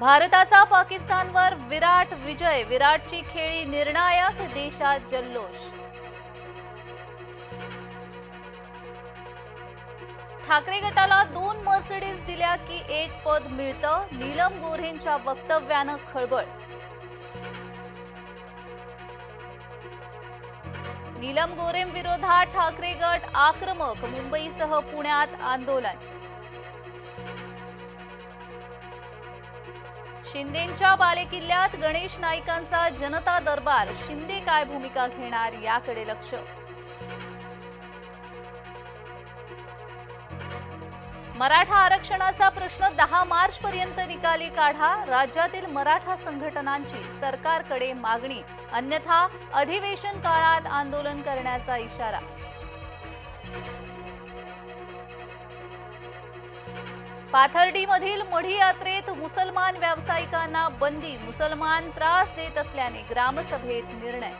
भारताचा पाकिस्तानवर विराट विजय विराटची खेळी निर्णायक देशात जल्लोष. ठाकरे गटाला दोन मर्सिडीज दिल्या की एक पद मिळतं नीलम गोऱ्हेंच्या वक्तव्यानं खळबळ. नीलम गोरेंविरोधात ठाकरे गट आक्रमक मुंबईसह पुण्यात आंदोलन. शिंदेंच्या बालेकिल्ल्यात गणेश नाईकांचा जनता दरबार. शिंदे काय भूमिका घेणार याकडे लक्ष. मराठा आरक्षणाचा प्रश्न दहा मार्च पर्यंत निकाली काढा. राज्यातील मराठा संघटनांची सरकारकडे मागणी. अन्यथा अधिवेशन काळात आंदोलन करण्याचा इशारा. पाथर्डीमधील मढी यात्रेत मुसलमान व्यावसायिकांना बंदी मुसलमान त्रास देत असल्याने ग्रामसभेत निर्णय